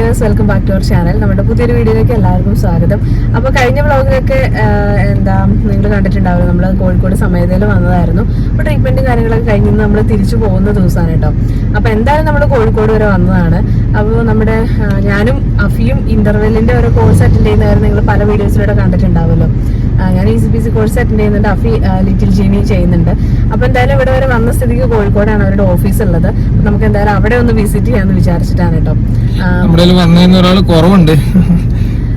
Hello welcome back to our channel നമ്മുടെ പുതിയൊരു വീഡിയോയിലേക്ക് എല്ലാവർക്കും സ്വാഗതം. അപ്പോൾ കഴിഞ്ഞ വ്ളോഗിലൊക്കെ എന്താ നിങ്ങൾ കണ്ടിട്ടുണ്ടാവും നമ്മൾ കോഴിക്കോട് സമയതയിൽ വന്നതായിരുന്നു. അപ്പോൾ ട്രീറ്റ്മെന്റും കാര്യങ്ങളൊക്കെ കഴിഞ്ഞ് നമ്മൾ തിരിച്ചു പോകുന്ന ദിവസമാണ് കേട്ടോ. അപ്പോൾ എന്തായാലും നമ്മൾ കോഴിക്കോട് വരെ വന്നതാണ്. അപ്പോൾ നമ്മുടെ ഞാനും അഫിയും ഇന്റർവെല്ലിന്റെ ഒരു കോഴ്സ് അറ്റൻഡ് ചെയ്യുന്നവർ നിങ്ങൾ പല വീഡിയോസിലൂടെ കണ്ടിട്ടുണ്ടാവുമല്ലോ. ഞാൻ E C P C course attend ചെയ്യുന്നുണ്ട്. അഫി ലിറ്റിൽ ജീനി ചെയ്യുന്നുണ്ട്. അപ്പൊ എന്തായാലും ഇവിടെ വരെ വന്ന സ്ഥിതിക്ക് കോഴിക്കോടാണ് അവരുടെ ഓഫീസ് ഉള്ളത്. നമുക്ക് എന്തായാലും അവിടെ ഒന്ന് വിസിറ്റ് ചെയ്യാമെന്ന് വിചാരിച്ചിട്ടാണ് കേട്ടോ. ഒരാൾ കുറവുണ്ട്.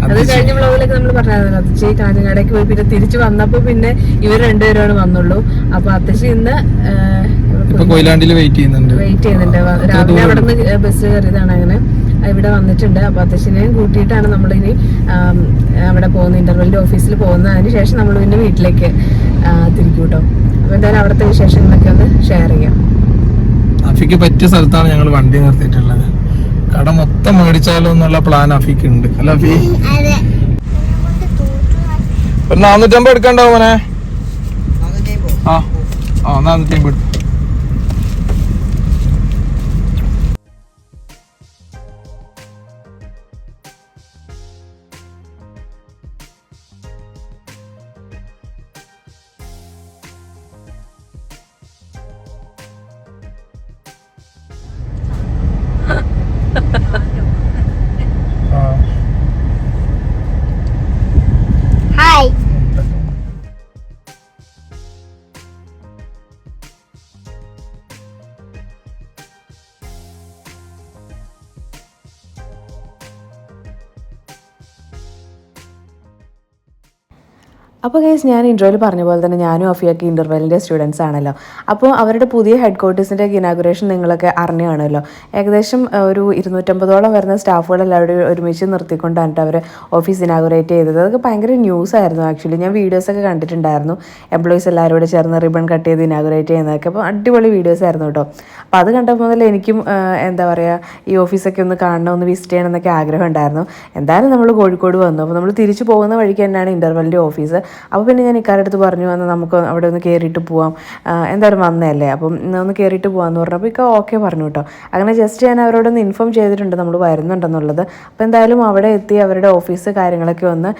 അത് കഴിഞ്ഞ വ്ളോഗിലൊക്കെ നമ്മൾ പറഞ്ഞായിരുന്നു അത്തച്ചി കാഞ്ഞങ്ങാടേക്ക് പോയി പിന്നെ തിരിച്ചു വന്നപ്പോ പിന്നെ ഇവർ രണ്ടുപേരാണ് വന്നുള്ളൂ. അപ്പൊ അത്തച്ചി ഇന്ന് വെയിറ്റ് ചെയ്യുന്നുണ്ട്. വെയിറ്റ് ചെയ്യുന്നുണ്ട്. രാവിലെ അവിടെ നിന്ന് ബസ് കയറിയതാണ് അങ്ങനെ. ഇവിടെ വന്നിട്ടുണ്ട്. അപ്പൊ അത്തച്ചിനെയും കൂട്ടിയിട്ടാണ് നമ്മൾ ഇനി അവിടെ പോകുന്ന ഇന്റർവെല്ലിന്റെ ഓഫീസിൽ പോകുന്നത്. അതിന് ശേഷം നമ്മൾ പിന്നെ വീട്ടിലേക്ക് തിരിക്കും കേട്ടോ അപ്പൊ എന്തായാലും അവിടുത്തെ വിശേഷങ്ങളൊക്കെ ഒന്ന് ഷെയർ ചെയ്യാം. അഫിക്ക് പറ്റിയ സ്ഥലത്താണ് ഞങ്ങൾ വണ്ടി നിർത്തിയിട്ടുള്ളത്. കട മൊത്തം മേടിച്ചാലോ എന്നുള്ള പ്ലാൻ അഫിക്ക് ഉണ്ട്. അല്ല അഫി? ഒരു നാനൂറ്റമ്പത് എടുക്കണ്ടാവും മോനെ? ആ ആ നാനൂറ്റമ്പത് എടുത്തു. ആ Ha ha ha. അപ്പോൾ കേസ് ഞാൻ ഇൻട്രോയിൽ പറഞ്ഞ പോലെ തന്നെ ഞാനും അഫിയൊക്കെ ഇന്റർവെല്ലിന്റെ സ്റ്റുഡൻസ് ആണല്ലോ. അപ്പോൾ അവരുടെ പുതിയ ഹെഡ് ക്വാർട്ടേഴ്സിന്റെ ഇനാഗുറേഷൻ നിങ്ങളൊക്കെ അറിഞ്ഞാണല്ലോ. ഏകദേശം ഒരു ഇരുന്നൂറ്റമ്പതോളം വരുന്ന സ്റ്റാഫുകൾ എല്ലാവരും ഒരുമിച്ച് നിർത്തിക്കൊണ്ടാണ് അവർ ഓഫീസ് ഇനാഗുറേറ്റ് ചെയ്തത്. അതൊക്കെ ഭയങ്കര ന്യൂസ് ആയിരുന്നു ആക്ച്വലി ഞാൻ വീഡിയോസൊക്കെ കണ്ടിട്ടുണ്ടായിരുന്നു. എംപ്ലോയീസ് എല്ലാവരും കൂടെ ചേർന്ന് റിബൺ കട്ട് ചെയ്ത് ഇനാഗുറേറ്റ് ചെയ്യുന്നതൊക്കെ. അപ്പോൾ അടിപൊളി വീഡിയോസ് ആയിരുന്നു കേട്ടോ അപ്പോൾ അത് കണ്ടപ്പോൾ മുതൽ എനിക്കും എന്താ പറയുക ഈ ഓഫീസൊക്കെ ഒന്ന് കാണണം ഒന്ന് വിസിറ്റ് ചെയ്യണം എന്നൊക്കെ ആഗ്രഹം ഉണ്ടായിരുന്നു. എന്തായാലും നമ്മൾ കോഴിക്കോട് വന്നു. അപ്പോൾ നമ്മൾ തിരിച്ചു പോകുന്ന വഴിക്ക് തന്നെയാണ് ഇന്റർവെല്ലിന്റെ ഓഫീസ് അപ്പോൾ പിന്നെ ഞാൻ ഇക്കാരുടെ അടുത്ത് പറഞ്ഞു വന്ന് നമുക്ക് അവിടെ ഒന്ന് കയറിയിട്ട് പോവാം. എന്തായാലും വന്നതല്ലേ? അപ്പം ഒന്ന് കയറിയിട്ട് പോകാമെന്ന് പറഞ്ഞപ്പോൾ ഇക്ക ഓക്കെ പറഞ്ഞു കേട്ടോ അങ്ങനെ ജസ്റ്റ് ഞാൻ അവരോടൊന്ന് ഇൻഫോം ചെയ്തിട്ടുണ്ട് നമ്മൾ വരുന്നുണ്ടെന്നുള്ളത്. അപ്പോൾ എന്തായാലും അവിടെ എത്തി അവരുടെ ഓഫീസ് കാര്യങ്ങളൊക്കെ ഒന്ന്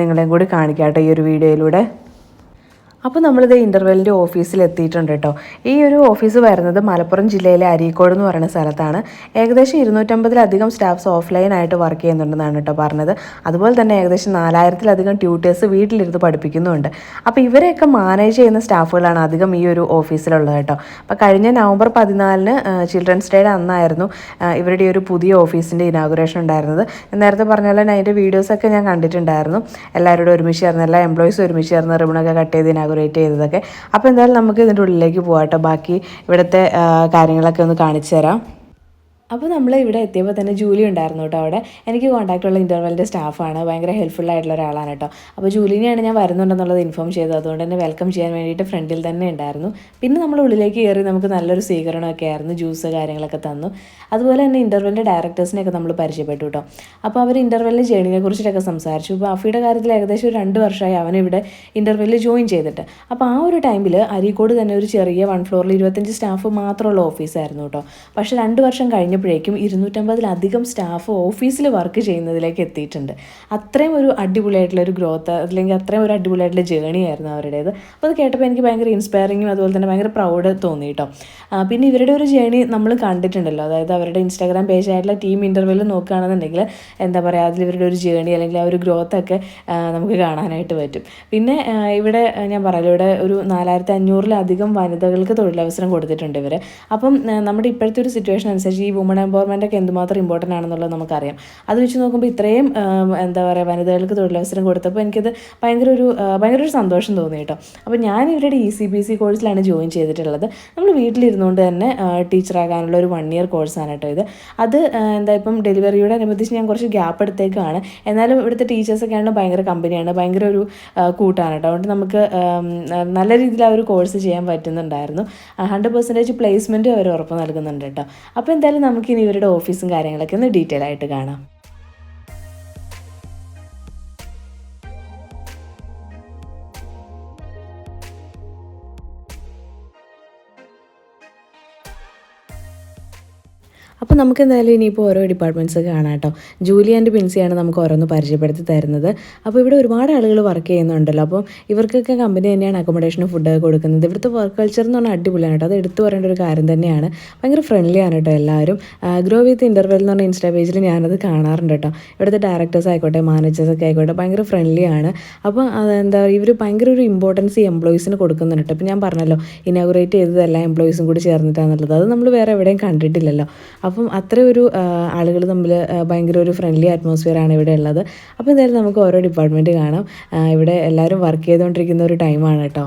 നിങ്ങളെയും കൂടി കാണിക്കാം കേട്ടോ ഈ ഒരു വീഡിയോയിലൂടെ അപ്പോൾ നമ്മളിത് ഇന്റർവെല്ലിന്റെ ഓഫീസിൽ എത്തിയിട്ടുണ്ട് കേട്ടോ ഈ ഒരു ഓഫീസ് വരുന്നത് മലപ്പുറം ജില്ലയിലെ അരീക്കോട് എന്ന് പറയുന്ന സ്ഥലത്താണ്. ഏകദേശം ഇരുന്നൂറ്റമ്പതിലധികം സ്റ്റാഫ്സ് ഓഫ്ലൈൻ ആയിട്ട് വർക്ക് ചെയ്യുന്നുണ്ടെന്നാണ് കേട്ടോ പറഞ്ഞത്. അതുപോലെ തന്നെ ഏകദേശം നാലായിരത്തിലധികം ട്യൂട്ടേഴ്സ് വീട്ടിലിരുന്ന് പഠിപ്പിക്കുന്നുണ്ട്. അപ്പോൾ ഇവരെയൊക്കെ മാനേജ് ചെയ്യുന്ന സ്റ്റാഫുകളാണ് അധികം ഈ ഒരു ഓഫീസിലുള്ളത് കേട്ടോ അപ്പോൾ കഴിഞ്ഞ നവംബർ പതിനാലിന് ചിൽഡ്രൻസ് ഡേയുടെ അന്നായിരുന്നു ഇവരുടെ ഒരു പുതിയ ഓഫീസിന്റെ ഇനാഗുറേഷൻ ഉണ്ടായിരുന്നത്. നേരത്തെ പറഞ്ഞ പോലെ അതിന്റെ വീഡിയോസൊക്കെ ഞാൻ കണ്ടിട്ടുണ്ടായിരുന്നു. എല്ലാവരോടും ഒരുമിച്ച് ചേർന്ന് എല്ലാ എംപ്ലോയീസും ഒരുമിച്ച് ചേർന്ന് റിബണൊക്കെ കട്ട് ചെയ്ത് ഇനാഗുറേറ്റ് ചെയ്തതൊക്കെ. അപ്പോൾ എന്തായാലും നമുക്ക് ഇതിന്റെ ഉള്ളിലേക്ക് പോകാം കേട്ടോ ബാക്കി ഇവിടുത്തെ കാര്യങ്ങളൊക്കെ ഒന്ന് കാണിച്ചു തരാം അപ്പോൾ നമ്മൾ ഇവിടെ എത്തിയപ്പോൾ തന്നെ ജൂലി ഉണ്ടായിരുന്നു കേട്ടോ അവിടെ. എനിക്ക് കോൺടാക്റ്റ് ഉള്ള ഇന്റർവെല്ലിന്റെ സ്റ്റാഫാണ് ഭയങ്കര ഹെൽപ്ഫുൾ ആയിട്ടുള്ള ഒരാളാണ് കേട്ടോ. അപ്പോൾ ജൂലിനെയാണ് ഞാൻ വരുന്നുണ്ടെന്നുള്ളത് ഇൻഫോം ചെയ്തത്. അതുകൊണ്ട് തന്നെ വെൽക്കം ചെയ്യാൻ വേണ്ടിയിട്ട് ഫ്രണ്ടിൽ തന്നെ ഉണ്ടായിരുന്നു. പിന്നെ നമ്മൾ ഉള്ളിലേക്ക് കയറി നമുക്ക് നല്ലൊരു സ്വീകരണമൊക്കെ ആയിരുന്നു. ജ്യൂസ് കാര്യങ്ങളൊക്കെ തന്നു. അതുപോലെ തന്നെ ഇന്റർവെലിന്റെ ഡയറക്ടേഴ്സിനെയൊക്കെ നമ്മൾ പരിചയപ്പെട്ടു കേട്ടോ. അപ്പോൾ അവർ ഇന്റർവെല്ലിന്റെ ജേണിനെ കുറിച്ചിട്ടൊക്കെ സംസാരിച്ചു. അപ്പോൾ അഫിയുടെ കാര്യത്തിൽ ഏകദേശം ഒരു രണ്ട് വർഷമായി അവൻ ഇവിടെ ഇന്റർവെല്ലിൽ ജോയിൻ ചെയ്തിട്ട്. അപ്പോൾ ആ ഒരു ടൈമിൽ അരീക്കോട് തന്നെ ഒരു ചെറിയ വൺ ഫ്ലോറിൽ ഇരുപത്തഞ്ച് സ്റ്റാഫ് മാത്രമുള്ള ഓഫീസായിരുന്നു കേട്ടോ. പക്ഷേ രണ്ട് വർഷം കഴിഞ്ഞപ്പോഴേക്കും ഇരുന്നൂറ്റമ്പതിലധികം സ്റ്റാഫ് ഓഫീസിൽ വർക്ക് ചെയ്യുന്നതിലേക്ക് എത്തിയിട്ടുണ്ട്. അത്രയും ഒരു അടിപൊളിയായിട്ടുള്ള ഒരു ഗ്രോത്ത് അല്ലെങ്കിൽ അത്രയും ഒരു അടിപൊളിയായിട്ടുള്ള ജേണി ആയിരുന്നു അവരുടേത്. അപ്പോൾ അത് കേട്ടപ്പോൾ എനിക്ക് ഭയങ്കര ഇൻസ്പയറിങ്ങും അതുപോലെ തന്നെ ഭയങ്കര പ്രൗഡ് തോന്നി കേട്ടോ പിന്നെ ഇവരുടെ ഒരു ജേണി നമ്മൾ കണ്ടിട്ടുണ്ടല്ലോ. അതായത് അവരുടെ ഇൻസ്റ്റാഗ്രാം പേജ് ആയിട്ടുള്ള ടീം ഇന്റർവ്യൂവിൽ നോക്കുകയാണെന്നുണ്ടെങ്കിൽ എന്താ പറയുക അതിൽ ഇവരുടെ ഒരു ജേണി അല്ലെങ്കിൽ ആ ഒരു ഗ്രോത്ത് ഒക്കെ നമുക്ക് കാണാനായിട്ട് പറ്റും. പിന്നെ ഇവിടെ ഞാൻ പറയാലോ ഇവിടെ ഒരു നാലായിരത്തി അഞ്ഞൂറിലധികം വനിതകൾക്ക് തൊഴിലവസരം കൊടുത്തിട്ടുണ്ട് ഇവർ അപ്പം നമ്മുടെ ഇപ്പോഴത്തെ ഒരു സിറ്റുവേഷൻ അനുസരിച്ച് ഈ വുമൺ എംപവർമെന്റ് ഒക്കെ എന്തുമാത്രം ഇമ്പോർട്ടന്റ് ആണെന്നുള്ളത് നമുക്കറിയാം. അത് വെച്ച് നോക്കുമ്പോൾ ഇത്രയും എന്താ പറയുക വനിതകൾക്ക് തൊഴിലവസരം കൊടുത്തപ്പോൾ എനിക്കത് ഭയങ്കര ഒരു ഭയങ്കര ഒരു സന്തോഷം തോന്നി കേട്ടോ. അപ്പോൾ ഞാൻ ഇവരുടെ ഇ സി ബി സി കോഴ്സിലാണ് ജോയിൻ ചെയ്തിട്ടുള്ളത്. നമ്മൾ വീട്ടിലിരുന്നുകൊണ്ട് തന്നെ ടീച്ചറാകാനുള്ള ഒരു വൺ ഇയർ കോഴ്സാണ് കേട്ടോ ഇത്. അത് എന്താ ഇപ്പം ഡെലിവറിയോട് അനുബന്ധിച്ച് ഞാൻ കുറച്ച് ഗ്യാപ്പ് എടുത്തേക്കാണ്. എന്നാലും ഇവിടുത്തെ ടീച്ചേഴ്സൊക്കെ ആണെങ്കിൽ ഭയങ്കര കമ്പനിയാണ് ഭയങ്കര ഒരു കൂട്ടാണ് കേട്ടോ. അതുകൊണ്ട് നമുക്ക് നല്ല രീതിയിൽ ആ ഒരു കോഴ്സ് ചെയ്യാൻ പറ്റുന്നുണ്ടായിരുന്നു. ഹൺഡ്രഡ് പെർസെന്റേജ് പ്ലേസ്മെന്റും അവർ ഉറപ്പ് നൽകുന്നുണ്ട് കേട്ടോ. അപ്പോൾ എന്തായാലും നമുക്കിനി ഇവരുടെ ഓഫീസും കാര്യങ്ങളൊക്കെ ഒന്ന് ഡീറ്റെയിൽ ആയിട്ട് കാണാം. അപ്പോൾ അപ്പോൾ നമുക്ക് എന്തായാലും ഇനിയിപ്പോൾ ഓരോ ഡിപ്പാർട്ട്മെന്റ്സ് കാണാം കേട്ടോ. ജൂലി ആൻഡ് പിൻസിയാണ് നമുക്ക് ഓരോന്ന് പരിചയപ്പെടുത്തി തരുന്നത്. അപ്പോൾ ഇവിടെ ഒരുപാട് ആളുകൾ വർക്ക് ചെയ്യുന്നുണ്ടല്ലോ. അപ്പോൾ ഇവർക്കൊക്കെ കമ്പനി തന്നെയാണ് അക്കോമഡേഷനും ഫുഡൊക്കെ കൊടുക്കുന്നത്. ഇവിടുത്തെ വർക്ക് കൾച്ചർ എന്ന് പറഞ്ഞാൽ അടിപൊളിയാണ് കേട്ടോ. അത് എടുത്തു പറയേണ്ട ഒരു കാര്യം തന്നെയാണ്. ഭയങ്കര ഫ്രണ്ട്ലി ആണ് കേട്ടോ എല്ലാവരും. ഗ്രോ വിത്ത് ഇന്റർവെൽ എന്ന് പറഞ്ഞ ഇൻസ്റ്റാ പേജിൽ ഞാനത് കാണാറുണ്ട് കേട്ടോ. ഇവിടുത്തെ ഡയറക്ടേഴ്സ് ആയിക്കോട്ടെ മാനേജേഴ്സ് ഒക്കെ ആയിക്കോട്ടെ ഭയങ്കര ഫ്രണ്ട്ലി ആണ്. അപ്പോൾ എന്താ പറയുക ഇവർ ഭയങ്കര ഒരു ഇമ്പോർട്ടൻസ് ഈ എംപ്ലോയീസിന് കൊടുക്കുന്നുണ്ട് ഇപ്പോൾ ഞാൻ പറഞ്ഞല്ലോ ഇനാഗുറേറ്റ് ചെയ്തത് എല്ലാ എംപ്ലോയീസും കൂടി ചേർന്നിട്ടാണെന്നുള്ളത് അത് നമ്മൾ വേറെ എവിടെയും കണ്ടിട്ടില്ലല്ലോ. അപ്പം അത്ര ഒരു ആളുകൾ തമ്മിൽ ഭയങ്കര ഒരു ഫ്രണ്ട്ലി അറ്റ്മോസ്ഫിയർ ആണ് ഇവിടെ ഉള്ളത്. അപ്പോൾ എന്തായാലും നമുക്ക് ഓരോ ഡിപ്പാർട്ട്മെന്റ് കാണാം. ഇവിടെ എല്ലാവരും വർക്ക് ചെയ്തുകൊണ്ടിരിക്കുന്ന ഒരു ടൈമാണ് കേട്ടോ.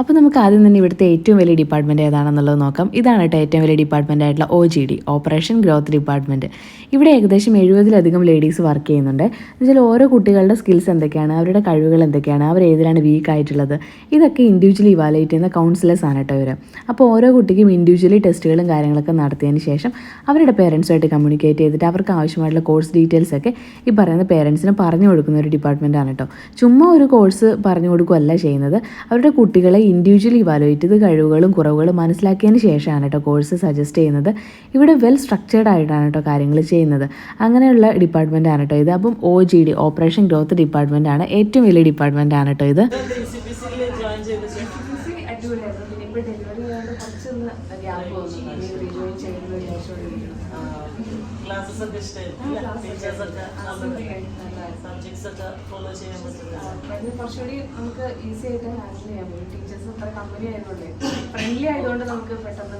അപ്പോൾ നമുക്ക് ആദ്യം തന്നെ ഇവിടുത്തെ ഏറ്റവും വലിയ ഡിപ്പാർട്ട്മെന്റ് ഏതാണെന്നുള്ളത് നോക്കാം. ഇതാണ് കേട്ടോ ഏറ്റവും വലിയ ഡിപ്പാർട്ട്മെന്റ് ആയിട്ടുള്ള O G D operation growth department ഇവിടെ ഏകദേശം എഴുപതിലധികം ലേഡീസ് വർക്ക് ചെയ്യുന്നുണ്ട്. എന്നുവെച്ചാൽ ഓരോ കുട്ടികളുടെ സ്കിൽസ് എന്തൊക്കെയാണ് അവരുടെ കഴിവുകൾ എന്തൊക്കെയാണ് അവർ ഏതിലാണ് വീക്ക് ആയിട്ടുള്ളത് ഇതൊക്കെ ഇൻഡിവിജ്വലി ഇവാലുവേറ്റ് ചെയ്യുന്ന കൗൺസിലേഴ്സ് ആണ് കേട്ടോ ഇവർ അപ്പോൾ ഓരോ കുട്ടിക്കും ഇൻഡിവിജ്വലി ടെസ്റ്റുകളും കാര്യങ്ങളൊക്കെ നടത്തിയതിന് ശേഷം അവരുടെ പേരൻസുമായിട്ട് കമ്മ്യൂണിക്കേറ്റ് ചെയ്തിട്ട് അവർക്ക് ആവശ്യമായിട്ടുള്ള കോഴ്സ് ഡീറ്റെയിൽസ് ഒക്കെ ഈ പറയുന്ന പേരൻസിന് പറഞ്ഞു കൊടുക്കുന്ന ഒരു ഡിപ്പാർട്ട്മെന്റ് ആണ് കേട്ടോ ചുമ്മാ ഒരു കോഴ്സ് പറഞ്ഞു കൊടുക്കുകയല്ല ചെയ്യുന്നത്. അവരുടെ കുട്ടികളെ ഇൻഡിവിജ്വലി ഇവാലുവേറ്റ് ചെയ്ത് കഴിവുകളും കുറവുകളും മനസ്സിലാക്കിയതിന് ശേഷമാണ് കേട്ടോ കോഴ്സ് സജസ്റ്റ് ചെയ്യുന്നത്. ഇവിടെ വെൽ സ്ട്രക്ചേർഡ് ആയിട്ടാണ് കേട്ടോ കാര്യങ്ങൾ അങ്ങനെയുള്ള ഡിപ്പാർട്ട്മെന്റ് ആണ് കേട്ടോ ഇത്. അപ്പം O G D operation growth department ആണ് ഏറ്റവും വലിയ ഡിപ്പാർട്ട്മെന്റ് ആണ് കേട്ടോ ഇത്. ഫോളോ ചെയ്യാൻ പറ്റുന്നത് നമുക്ക് ഈസി ആയിട്ട് ഹാൻഡിൽ ചെയ്യാൻ പറ്റും ടീച്ചേഴ്സ് ഫ്രണ്ട്ലി ആയതുകൊണ്ട് നമുക്ക് പെട്ടെന്ന്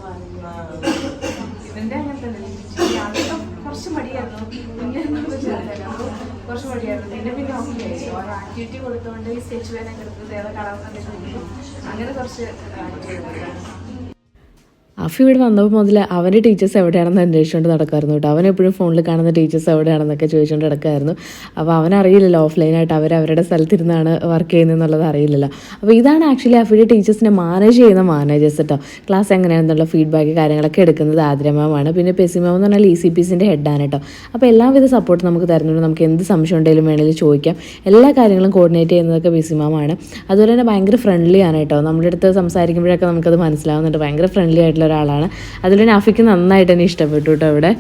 ഇതിന്റെ അങ്ങനെ തന്നെ. ആദ്യം കുറച്ച് മടിയായിരുന്നു. പിന്നെ കുറച്ച് മടിയായിരുന്നു. പിന്നെ പിന്നെ ഓക്കെ. ആയി ഓരോ ആക്ടിവിറ്റി കൊടുത്തുകൊണ്ട് ഈ സ്കെച്ച് വേനൊക്കെ എടുത്തത് ഏതാ ചോദിക്കും അങ്ങനെ കുറച്ച് ആക്ടിവിറ്റി അഫി ഇവിടെ വന്നപ്പോൾ മുതൽ അവന്റെ ടീച്ചേഴ്സ് എവിടെയാണെന്ന് അന്വേഷിച്ചുകൊണ്ട് നടക്കായിരുന്നു കേട്ടോ. അവൻ എപ്പോഴും ഫോണിൽ കാണുന്ന ടീച്ചേഴ്സ് എവിടെയാണെന്നൊക്കെ ചോദിച്ചുകൊണ്ട് നടക്കായിരുന്നു. അപ്പോൾ അവനറിയില്ലല്ലോ ഓഫ്ലൈനായിട്ട് അവർ അവരുടെ സ്ഥലത്തിരുന്നാണ് വർക്ക് ചെയ്യുന്നതെന്നുള്ളത് അറിയില്ലല്ലോ. അപ്പോൾ ഇതാണ് ആക്ച്വലി അഫിയുടെ ടീച്ചേഴ്സിനെ മാനേജ് ചെയ്യുന്ന മാനേജേഴ്സ് കേട്ടോ ക്ലാസ് എങ്ങനെയാണെന്നുള്ള ഫീഡ്ബാക്ക് കാര്യങ്ങളൊക്കെ എടുക്കുന്നത് ആദ്രമാമാണ് പിന്നെ പെസിമാം എന്ന് പറഞ്ഞാൽ ഇ സി പി സിന്റെ ഹെഡാണ് കേട്ടോ അപ്പോൾ എല്ലാവിധ സപ്പോർട്ട് നമുക്ക് തരുന്നുണ്ട്. നമുക്ക് എന്ത് സംശയം ഉണ്ടെങ്കിലും വേണമെങ്കിൽ ചോദിക്കാം. എല്ലാ കാര്യങ്ങളും കോർഡിനേറ്റ് ചെയ്യുന്നതൊക്കെ ബിസിമാമാണ് അതുപോലെ തന്നെ ഭയങ്കര ഫ്രണ്ട്ലി ആണ് കേട്ടോ നമ്മുടെ അടുത്ത് സംസാരിക്കുമ്പോഴൊക്കെ നമുക്കത് മനസ്സിലാവുന്നുണ്ട്. ഭയങ്കര ഫ്രണ്ട്ലി ആയിട്ടുള്ള ഒരാളാണ്. അതിൽ നാഫിക്ക് നന്നായിട്ട് തന്നെ ഇഷ്ടപ്പെട്ടു കേട്ടോ അവിടെ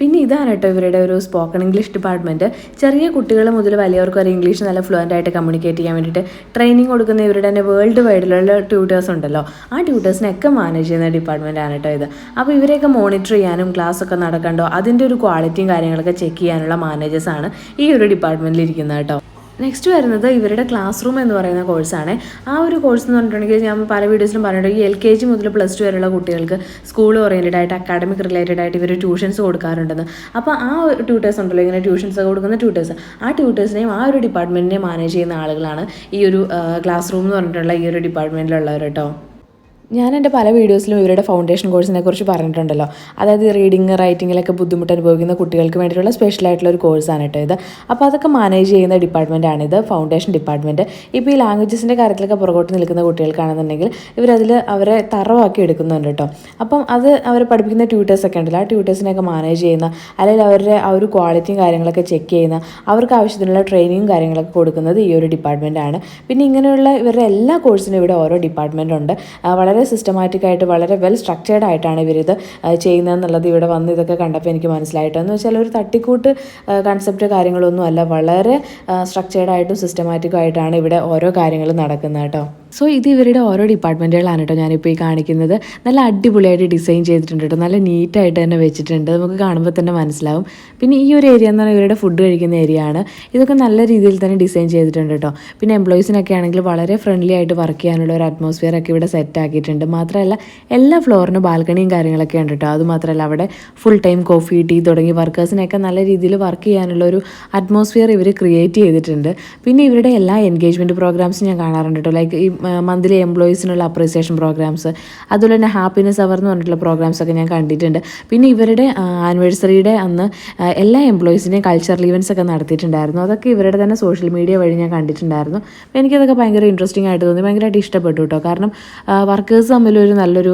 പിന്നെ ഇതാണ് കേട്ടോ ഇവരുടെ ഒരു സ്പോക്കൺ ഇംഗ്ലീഷ് ഡിപ്പാർട്ട്മെന്റ് ചെറിയ കുട്ടികൾ മുതൽ വലിയവർക്ക് വരെ ഇംഗ്ലീഷ് നല്ല ഫ്ലുവന്റ് ആയിട്ട് കമ്മ്യൂണിക്കേറ്റ് ചെയ്യാൻ വേണ്ടിയിട്ട് ട്രെയിനിങ് കൊടുക്കുന്ന ഇവരുടെ തന്നെ വേൾഡ് വൈഡിലുള്ള ട്യൂട്ടേഴ്സ് ഉണ്ടല്ലോ. ആ ട്യൂട്ടേഴ്സിനെയൊക്കെ മാനേജ് ചെയ്യുന്ന ഡിപ്പാർട്ട്മെന്റ് ആണ് കേട്ടോ ഇത്. അപ്പോൾ ഇവരെയൊക്കെ മോണിറ്റർ ചെയ്യാനും ക്ലാസ് ഒക്കെ നടക്കണ്ടോ? അതിന്റെ ഒരു ക്വാളിറ്റിയും കാര്യങ്ങളൊക്കെ ചെക്ക് ചെയ്യാനുള്ള മാനേജേഴ്സാണ് ഈ ഒരു ഡിപ്പാർട്ട്മെന്റിൽ ഇരിക്കുന്നത് കേട്ടോ നെക്സ്റ്റ് വരുന്നത് ഇവരുടെ ക്ലാസ് റൂം എന്ന് പറയുന്ന കോഴ്സാണ് ആ ഒരു കോഴ്സ് എന്ന് പറഞ്ഞിട്ടുണ്ടെങ്കിൽ ഞാൻ പല വീഡിയോസിലും പറഞ്ഞിട്ടുണ്ട് എൽ കെ ജി മുതൽ പ്ലസ് ടു വരെയുള്ള കുട്ടികൾക്ക് സ്കൂൾ ഓറിയന്റഡ് ആയിട്ട് അക്കാഡമിക് റിലേറ്റഡ് ആയിട്ട് ഇവർ ട്യൂഷൻസ് കൊടുക്കാറുണ്ടെന്ന്. അപ്പോൾ ആ ട്യൂട്ടേഴ്സ് ഉണ്ടല്ലോ ഇങ്ങനെ ട്യൂഷൻസ് കൊടുക്കുന്ന ട്യൂട്ടേഴ്സ് ആ ട്യൂട്ടേഴ്സിനെയും ആ ഒരു ഡിപ്പാർട്ട്മെന്റിനെ മാനേജ് ചെയ്യുന്ന ആളുകളാണ് ഈ ഒരു ക്ലാസ് റൂം എന്ന് പറഞ്ഞിട്ടുള്ള ഈ ഒരു ഡിപ്പാർട്ട്മെന്റിലുള്ളവർ കേട്ടോ ഞാൻ എന്റെ പല വീഡിയോസിലും ഇവരുടെ ഫൗണ്ടേഷൻ കോഴ്സിനെ കുറിച്ച് പറഞ്ഞിട്ടുണ്ടല്ലോ. അതായത് റീഡിങ് റൈറ്റിങ്ങിലൊക്കെ ബുദ്ധിമുട്ട് അനുഭവിക്കുന്ന കുട്ടികൾക്ക് വേണ്ടിയിട്ടുള്ള സ്പെഷ്യൽ ആയിട്ടുള്ള ഒരു കോഴ്സാണ് കേട്ടോ ഇത്. അപ്പോൾ അതൊക്കെ മാനേജ് ചെയ്യുന്ന ഡിപ്പാർട്ട്മെന്റ് ഇത് ഫൗണ്ടേഷൻ ഡിപ്പാർട്ട്മെന്റ് ഇപ്പോൾ ഈ ലാംഗ്വേജസിന്റെ കാര്യത്തിലൊക്കെ പുറകോട്ട് നിൽക്കുന്ന കുട്ടികൾക്കാണെന്നുണ്ടെങ്കിൽ ഇവരതിൽ അവരെ തറവാക്കി എടുക്കുന്നുണ്ട് കേട്ടോ. അപ്പം അത് അവരെ പഠിപ്പിക്കുന്ന ട്യൂട്ടേഴ്സൊക്കെ ഉണ്ടല്ലോ. ആ ട്യൂട്ടേഴ്സിനെയൊക്കെ മാനേജ് ചെയ്യുന്ന അല്ലെങ്കിൽ അവരുടെ ആ ഒരു ക്വാളിറ്റിയും കാര്യങ്ങളൊക്കെ ചെക്ക് ചെയ്യുന്ന അവർക്ക് ആവശ്യത്തിനുള്ള ട്രെയിനിങ്ങും കാര്യങ്ങളൊക്കെ കൊടുക്കുന്നത് ഈ ഒരു ഡിപ്പാർട്ട്മെന്റാണ് പിന്നെ ഇങ്ങനെയുള്ള ഇവരുടെ എല്ലാ കോഴ്സിനും ഇവിടെ ഓരോ ഡിപ്പാർട്ട്മെന്റുണ്ട് വളരെ വളരെ സിസ്റ്റമാറ്റിക് ആയിട്ട് വളരെ വെൽ സ്ട്രക്ചേർഡ് ആയിട്ടാണ് ഇവരിത് ചെയ്യുന്നതെന്നുള്ളത് ഇവിടെ വന്ന് ഇതൊക്കെ കണ്ടപ്പോൾ എനിക്ക് മനസ്സിലായിട്ട്. എന്ന് വെച്ചാൽ ഒരു തട്ടിക്കൂട്ട് കൺസെപ്റ്റ് കാര്യങ്ങളൊന്നും അല്ല. വളരെ സിസ്റ്റമാറ്റിക്കും ആയിട്ടാണ് ഇവിടെ ഓരോ കാര്യങ്ങളും നടക്കുന്നത് കേട്ടോ. സോ ഇത് ഇവരുടെ ഓരോ ഡിപ്പാർട്ട്മെന്റുകളാണ് കേട്ടോ ഞാനിപ്പോൾ ഈ കാണിക്കുന്നത്. നല്ല അടിപൊളിയായിട്ട് ഡിസൈൻ ചെയ്തിട്ടുണ്ട് കേട്ടോ. നല്ല നീറ്റായിട്ട് തന്നെ വെച്ചിട്ടുണ്ട്. നമുക്ക് കാണുമ്പോൾ തന്നെ മനസ്സിലാവും. പിന്നെ ഈ ഒരു ഏരിയ എന്ന് പറഞ്ഞാൽ ഇവരുടെ ഫുഡ് കഴിക്കുന്ന ഏരിയ ആണ്. ഇതൊക്കെ നല്ല രീതിയിൽ തന്നെ ഡിസൈൻ ചെയ്തിട്ടുണ്ട് കേട്ടോ. പിന്നെ എംപ്ലോയീസിനൊക്കെ ആണെങ്കിൽ വളരെ ഫ്രണ്ട്ലി ആയിട്ട് വർക്ക് ചെയ്യാനുള്ള ഒരു അറ്റ്മോസ്ഫിയർ ഒക്കെ ഇവിടെ സെറ്റ് ആക്കിയിട്ടുണ്ട്. മാത്രമല്ല എല്ലാ ഫ്ലോറിനും ബാൽക്കണിയും കാര്യങ്ങളൊക്കെ ഉണ്ട് കേട്ടോ അതുമാത്രമല്ല അവിടെ ഫുൾ ടൈം കോഫി ടീ തുടങ്ങി വർക്കേഴ്സിനെയൊക്കെ നല്ല രീതിയിൽ വർക്ക് ചെയ്യാനുള്ള ഒരു അറ്റ്മോസ്ഫിയർ ഇവർ ക്രിയേറ്റ് ചെയ്തിട്ടുണ്ട്. പിന്നെ ഇവരുടെ എല്ലാ എൻഗേജ്മെന്റ് പ്രോഗ്രാംസും ഞാൻ കാണാറുണ്ട് കേട്ടോ ലൈക്ക് ഈ മന്ത്ലി എംപ്ലോയീസിനുള്ള അപ്രീസിയേഷൻ പ്രോഗ്രാംസ് അതുപോലെ തന്നെ ഹാപ്പിനെസ് അവർ എന്ന് പറഞ്ഞിട്ടുള്ള പ്രോഗ്രാംസ് ഒക്കെ ഞാൻ കണ്ടിട്ടുണ്ട്. പിന്നെ ഇവരുടെ ആനിവേഴ്സറിയുടെ അന്ന് എല്ലാ എംപ്ലോയീസിന്റെയും കൾച്ചറൽ ഈവൻസ് ഒക്കെ നടത്തിയിട്ടുണ്ടായിരുന്നു. അതൊക്കെ ഇവരുടെ തന്നെ സോഷ്യൽ മീഡിയ വഴി ഞാൻ കണ്ടിട്ടുണ്ടായിരുന്നു. എനിക്കതൊക്കെ ഭയങ്കര ഇൻട്രസ്റ്റിംഗ് ആയിട്ട് തോന്നി. ഭയങ്കരമായിട്ട് ഇഷ്ടപ്പെട്ടു കേട്ടോ കാരണം വർക്കേഴ്സ് തമ്മിലൊരു നല്ലൊരു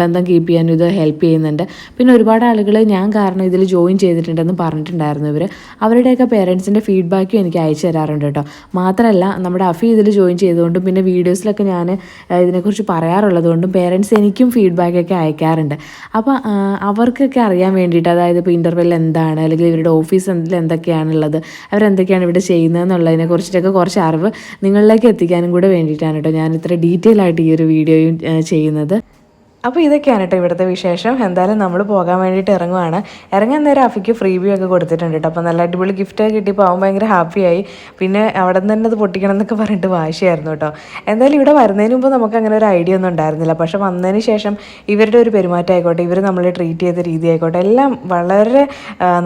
ബന്ധം കീപ്പ് ചെയ്യാനും ഇത് ഹെൽപ്പ് ചെയ്യുന്നുണ്ട്. പിന്നെ ഒരുപാട് ആളുകൾ ഞാൻ കാരണം ഇതിൽ ജോയിൻ ചെയ്തിട്ടുണ്ടെന്ന് പറഞ്ഞിട്ടുണ്ടായിരുന്നു ഇവർ അവരുടെയൊക്കെ പേരൻസിന്റെ ഫീഡ്ബാക്കും എനിക്ക് അയച്ചു തരാറുണ്ട് കേട്ടോ. മാത്രമല്ല നമ്മുടെ അഫി ഇതിൽ ജോയിൻ ചെയ്തുകൊണ്ടും പിന്നെ വീഡിയോസ് വീഡിയോസിലൊക്കെ ഞാൻ ഇതിനെക്കുറിച്ച് പറയാറുള്ളത് കൊണ്ടും പേരൻസ് എനിക്കും ഫീഡ്ബാക്കൊക്കെ അയക്കാറുണ്ട്. അപ്പോൾ അവർക്കൊക്കെ അറിയാൻ വേണ്ടിയിട്ട് അതായത് ഇപ്പോൾ ഇന്റർവെൽ എന്താണ് അല്ലെങ്കിൽ ഇവരുടെ ഓഫീസ് എന്തിൽ എന്തൊക്കെയാണുള്ളത് അവരെന്തൊക്കെയാണ് ഇവിടെ ചെയ്യുന്നതെന്നുള്ളതിനെ കുറിച്ചിട്ടൊക്കെ കുറച്ച് അറിവ് നിങ്ങളിലേക്ക് എത്തിക്കാനും കൂടെ വേണ്ടിയിട്ടാണ് കേട്ടോ ഞാൻ ഇത്ര ഡീറ്റെയിൽ ആയിട്ട് ഈ ഒരു വീഡിയോയും ചെയ്യുന്നത്. അപ്പോൾ ഇതൊക്കെയാണ് കേട്ടോ ഇവിടുത്തെ വിശേഷം. എന്തായാലും നമ്മൾ പോകാൻ വേണ്ടിയിട്ട് ഇറങ്ങുവാണ്. ഇറങ്ങാൻ നേരം അഫിക്ക് ഫ്രീ വ്യൂ ഒക്കെ കൊടുത്തിട്ടുണ്ട് കേട്ടോ അപ്പോൾ നല്ല അടിപൊളി ഗിഫ്റ്റ് ഒക്കെ കിട്ടിയപ്പോൾ അവൻ ഭയങ്കര ഹാപ്പിയായി പിന്നെ അവിടെ നിന്ന് തന്നെ അത് പൊട്ടിക്കണം എന്നൊക്കെ പറഞ്ഞിട്ട് വാശിയായിരുന്നു കേട്ടോ എന്തായാലും ഇവിടെ വരുന്നതിന് മുമ്പ് നമുക്ക് അങ്ങനെ ഒരു ഐഡിയ ഒന്നും ഉണ്ടായിരുന്നില്ല. പക്ഷെ വന്നതിന് ശേഷം ഇവരുടെ ഒരു പെരുമാറ്റം ആയിക്കോട്ടെ ഇവർ നമ്മളെ ട്രീറ്റ് ചെയ്ത രീതി ആയിക്കോട്ടെ എല്ലാം വളരെ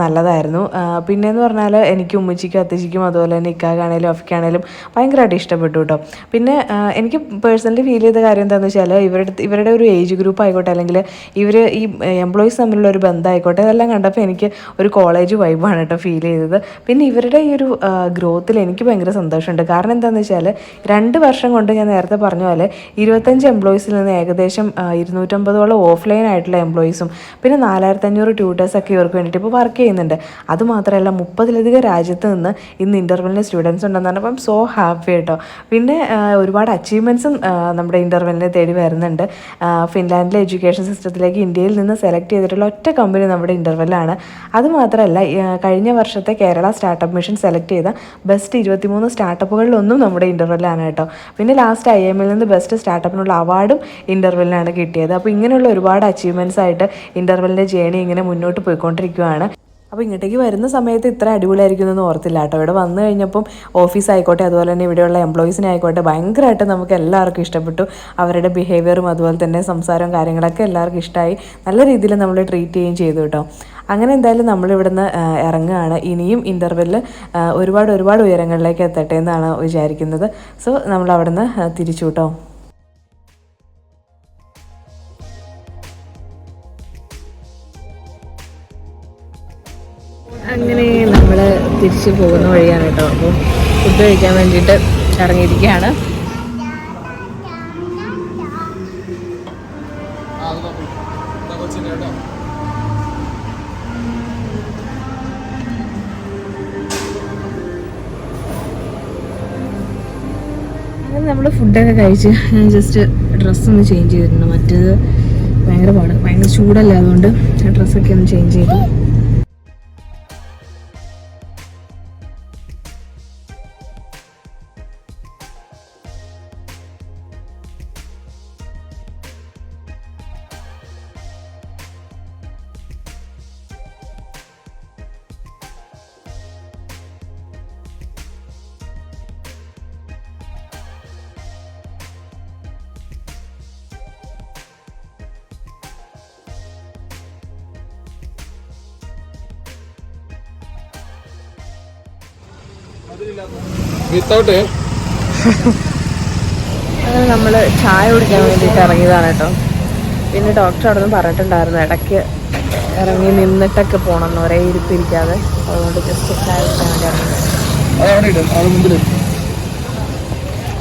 നല്ലതായിരുന്നു. പിന്നെ പിന്നെയെന്ന് പറഞ്ഞാൽ എനിക്ക് ഉമ്മച്ചിക്കും അത്തച്ചിക്കും അതുപോലെ തന്നെ ഇക്കാക്കാണേലും അഫിക്കാണേലും ഭയങ്കരമായിട്ട് ഇഷ്ടപ്പെട്ടു കേട്ടോ പിന്നെ എനിക്ക് പേഴ്സണലി ഫീൽ ചെയ്ത കാര്യം എന്താണെന്ന് വെച്ചാൽ ഇവരുടെ ഇവരുടെ ഒരു ഏജ് ഗ്രൂപ്പ് ആയിക്കോട്ടെ അല്ലെങ്കിൽ ഇവർ ഈ എംപ്ലോയീസ് തമ്മിലുള്ള ഒരു ബന്ധമായിക്കോട്ടെ ഇതെല്ലാം കണ്ടപ്പോൾ എനിക്ക് ഒരു കോളേജ് വൈബാണ് കേട്ടോ ഫീൽ ചെയ്തത്. പിന്നെ ഇവരുടെ ഈ ഒരു ഗ്രോത്തിൽ എനിക്ക് ഭയങ്കര സന്തോഷമുണ്ട്. കാരണം എന്താണെന്ന് വെച്ചാൽ രണ്ട് വർഷം കൊണ്ട് ഞാൻ നേരത്തെ പറഞ്ഞ പോലെ ഇരുപത്തഞ്ച് എംപ്ലോയീസിൽ നിന്ന് ഏകദേശം ഇരുന്നൂറ്റമ്പതോളം ഓഫ്ലൈൻ ആയിട്ടുള്ള എംപ്ലോയീസും പിന്നെ നാലായിരത്തഞ്ഞൂറ് ട്യൂട്ടേഴ്സൊക്കെ ഇവർക്ക് വേണ്ടിയിട്ട് ഇപ്പോൾ വർക്ക് ചെയ്യുന്നുണ്ട്. അതുമാത്രമല്ല മുപ്പതിലധികം രാജ്യത്ത് നിന്ന് ഇന്ന് ഇന്റർവെല്ലിന് സ്റ്റുഡൻസ് ഉണ്ടെന്ന് പറഞ്ഞപ്പം സോ ഹാപ്പി കേട്ടോ പിന്നെ ഒരുപാട് അച്ചീവ്മെന്റ്സും നമ്മുടെ ഇന്റർവെല്ലിനെ തേടി വരുന്നുണ്ട്. ആ, ഫിൻലാൻഡിലെ എഡ്യൂക്കേഷൻ സിസ്റ്റത്തിലേക്ക് ഇന്ത്യയിൽ നിന്ന് സെലക്ട് ചെയ്തിട്ടുള്ള ഒറ്റ കമ്പനി നമ്മുടെ ഇന്റർവെല്ലാണ് അതുമാത്രമല്ല കഴിഞ്ഞ വർഷത്തെ കേരള സ്റ്റാർട്ടപ്പ് മിഷൻ സെലക്ട് ചെയ്ത ബെസ്റ്റ് ഇരുപത്തിമൂന്ന് സ്റ്റാർട്ടപ്പുകളിലൊന്നും നമ്മുടെ ഇന്റർവെല്ലാണ് കേട്ടോ. പിന്നെ ലാസ്റ്റ് ഐ എമ്മിൽ നിന്ന് ബെസ്റ്റ് സ്റ്റാർട്ടപ്പിനുള്ള അവാർഡും ഇന്റർവെല്ലിനാണ് കിട്ടിയത്. അപ്പോൾ ഇങ്ങനെയുള്ള ഒരുപാട് അച്ചീവ്മെന്റ്സ് ആയിട്ട് ഇന്റർവെല്ലിന്റെ ജേണി ഇങ്ങനെ മുന്നോട്ട് പോയിക്കൊണ്ടിരിക്കുകയാണ് അപ്പോൾ ഇങ്ങോട്ടേക്ക് വരുന്ന സമയത്ത് ഇത്ര അടിപൊളിയായിരിക്കും എന്ന് ഓർത്തില്ല കേട്ടോ. ഇവിടെ വന്നു കഴിഞ്ഞപ്പം ഓഫീസ് ആയിക്കോട്ടെ അതുപോലെ തന്നെ ഇവിടെയുള്ള എംപ്ലോയീസിനെ ആയിക്കോട്ടെ ഭയങ്കരമായിട്ട് നമുക്ക് എല്ലാവർക്കും ഇഷ്ടപ്പെട്ടു. അവരുടെ ബിഹേവിയറും അതുപോലെ തന്നെ സംസാരവും കാര്യങ്ങളൊക്കെ എല്ലാവർക്കും ഇഷ്ടമായി നല്ല രീതിയിൽ നമ്മൾ ട്രീറ്റ് ചെയ്യുകയും ചെയ്തു കേട്ടോ. അങ്ങനെ എന്തായാലും നമ്മളിവിടുന്ന് ഇറങ്ങുകയാണ്. ഇനിയും ഇന്റർവെല്ലിൽ ഒരുപാട് ഒരുപാട് ഉയരങ്ങളിലേക്ക് എത്തട്ടെ എന്നാണ് വിചാരിക്കുന്നത്. സോ ആ, തിരിച്ചു കേട്ടോ. അങ്ങനെ നമ്മൾ തിരിച്ചു പോകുന്ന വഴിയാണ് കേട്ടോ. അപ്പോൾ ഫുഡ് കഴിക്കാൻ വേണ്ടിയിട്ട് ഇറങ്ങിയിരിക്കുകയാണ്. നമ്മൾ ഫുഡൊക്കെ കഴിച്ച് ഞാൻ ജസ്റ്റ് ഡ്രസ്സൊന്ന് ചേഞ്ച് ചെയ്തിട്ടുണ്ട്. മറ്റേത് ഭയങ്കര പാട്. ഭയങ്കര ചൂടല്ലേ അതുകൊണ്ട് ഡ്രസ്സൊക്കെ ഒന്ന് ചേഞ്ച് ചെയ്തു. വിത്തൗട്ട് അങ്ങനെ നമ്മൾ ചായ കുടിക്കാൻ വേണ്ടിയിട്ട് ഇറങ്ങിയതാണ് കേട്ടോ. പിന്നെ ഡോക്ടർ അവിടെ നിന്ന് പറഞ്ഞിട്ടുണ്ടായിരുന്നു ഇടയ്ക്ക് ഇറങ്ങി നിന്നിട്ടൊക്കെ പോകണം എന്ന് ഒരേ ഇരിപ്പിരിക്കാതെ. അതുകൊണ്ട് ജസ്റ്റ് ചായ കുടിക്കാൻ വേണ്ടി ഇറങ്ങി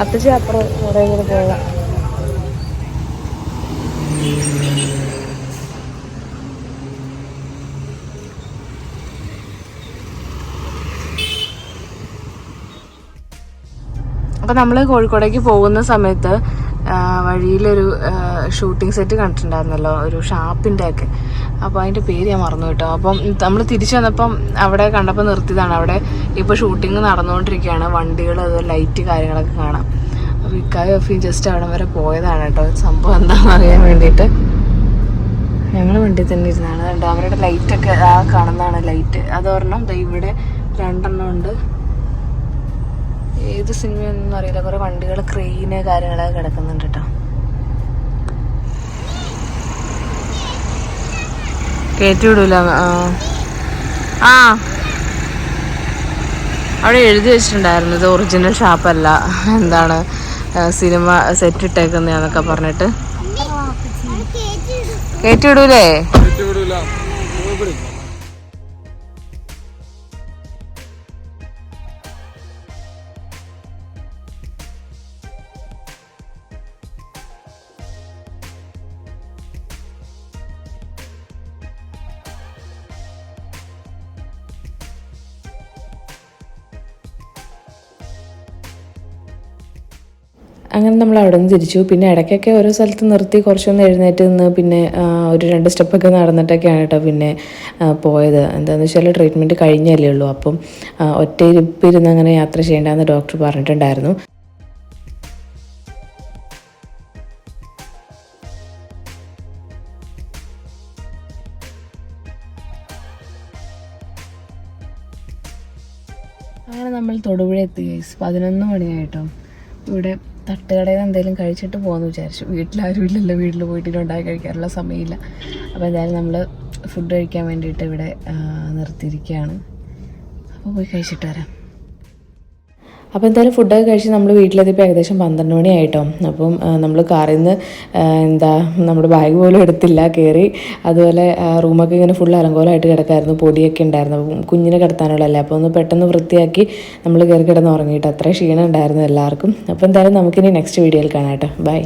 അത്തച്ചി അപ്പുറം കുറേ കൂടെ പോകാം. അപ്പോൾ നമ്മൾ കോഴിക്കോടേക്ക് പോകുന്ന സമയത്ത് വഴിയിലൊരു ഷൂട്ടിംഗ് സെറ്റ് കണ്ടിട്ടുണ്ടായിരുന്നല്ലോ ഒരു ഷാപ്പിന്റെ ഒക്കെ. അപ്പോൾ അതിന്റെ പേര് ഞാൻ മറന്നു കേട്ടോ. അപ്പം നമ്മൾ തിരിച്ചു വന്നപ്പം അവിടെ കണ്ടപ്പോൾ നിർത്തിയതാണ്. അവിടെ ഇപ്പോൾ ഷൂട്ടിംഗ് നടന്നുകൊണ്ടിരിക്കുകയാണ്. വണ്ടികൾ അത് ലൈറ്റ് കാര്യങ്ങളൊക്കെ കാണാം. അപ്പോൾ ഇക്കായ ഒഫീം ജസ്റ്റ് അവിടെ വരെ പോയതാണ് കേട്ടോ. സംഭവം എന്താണെന്ന് അറിയാൻ വേണ്ടിയിട്ട്. ഞങ്ങൾ വണ്ടി തന്നെ ഇരുന്നാണ്. അവരുടെ ലൈറ്റൊക്കെ ആ കാണുന്നതാണ് ലൈറ്റ്. അത് ഒരെണ്ണം ഇവിടെ രണ്ടെണ്ണം ഉണ്ട്. ഏത് സിനിമയൊന്നും അറിയില്ല. കുറെ വണ്ടികൾ ക്രെയിന് കാര്യങ്ങളൊക്കെ കിടക്കുന്നുണ്ട് കേട്ടോ കയറ്റി വിടൂല ആ. ആ. അവിടെ എഴുതി വെച്ചിട്ടുണ്ടായിരുന്നു. ഇത് ഒറിജിനൽ ഷാപ്പല്ല എന്താണ് സിനിമ സെറ്റ് ഇട്ടേക്കുന്നതാന്നൊക്കെ പറഞ്ഞിട്ട്. കയറ്റി വിടൂലേ. നമ്മൾ അവിടെ നിന്ന് തിരിച്ചു. പിന്നെ ഇടയ്ക്കൊക്കെ ഓരോ സ്ഥലത്ത് നിർത്തി കുറച്ചൊന്ന് എഴുന്നേറ്റ് നിന്ന് പിന്നെ ഒരു രണ്ട് സ്റ്റെപ്പൊക്കെ നടന്നിട്ടൊക്കെയാണ് കേട്ടോ പിന്നെ പോയത്. എന്താണെന്ന് വെച്ചാൽ ട്രീറ്റ്മെന്റ് കഴിഞ്ഞല്ലേ ഉള്ളൂ. അപ്പം ആ, ഒറ്റ ഇരിപ്പിരുന്ന് അങ്ങനെ യാത്ര ചെയ്യേണ്ടെന്ന് ഡോക്ടർ പറഞ്ഞിട്ടുണ്ടായിരുന്നു. അങ്ങനെ നമ്മൾ തൊടുപുഴ എത്തി ഗൈസ് പതിനൊന്ന് മണിയായിട്ടോ ഇവിടെ തട്ടുകടയിൽ നിന്ന് എന്തെങ്കിലും കഴിച്ചിട്ട് പോകാമെന്ന് വിചാരിച്ചു. വീട്ടിലാരും ഇല്ലല്ലോ. വീട്ടിൽ പോയിട്ട് ഉണ്ടാക്കി കഴിക്കാനുള്ള സമയമില്ല. അപ്പോൾ എന്തായാലും നമ്മൾ ഫുഡ് കഴിക്കാൻ വേണ്ടിയിട്ട് ഇവിടെ നിർത്തിയിരിക്കുകയാണ്. അപ്പോൾ പോയി കഴിച്ചിട്ട് വരാം. അപ്പോൾ എന്തായാലും ഫുഡൊക്കെ കഴിച്ച് നമ്മൾ വീട്ടിലെത്തിയപ്പോൾ ഏകദേശം പന്ത്രണ്ട് മണിയായിട്ടോ അപ്പം നമ്മൾ കാറിൽ നിന്ന് എന്താ നമ്മുടെ ബാഗ് പോലും എടുത്തില്ല കയറി അതുപോലെ റൂമൊക്കെ ഇങ്ങനെ ഫുൾ അലങ്കോലമായിട്ട് കിടക്കായിരുന്നു. പൊടിയൊക്കെ ഉണ്ടായിരുന്നു. അപ്പം കുഞ്ഞിനെ കിടത്താനുള്ളതല്ലേ. അപ്പോൾ ഒന്ന് പെട്ടെന്ന് വൃത്തിയാക്കി നമ്മൾ കയറി കിടന്ന് ഉറങ്ങിയിട്ട് അത്ര ക്ഷീണം ഉണ്ടായിരുന്നു എല്ലാവർക്കും. അപ്പോൾ എന്തായാലും നമുക്കിനി നെക്സ്റ്റ് വീഡിയോയിൽ കാണാം കേട്ടോ. ബൈ